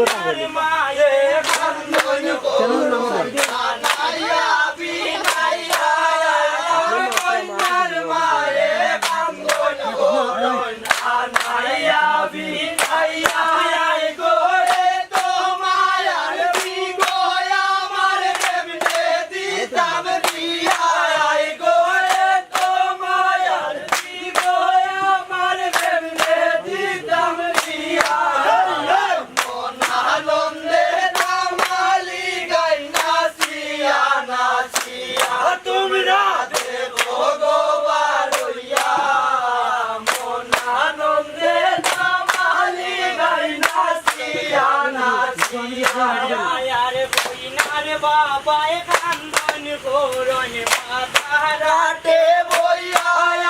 ಗೊತ್ತಾಗೋದು বাবা কান্দন করুন মাতা রাতে বইয়া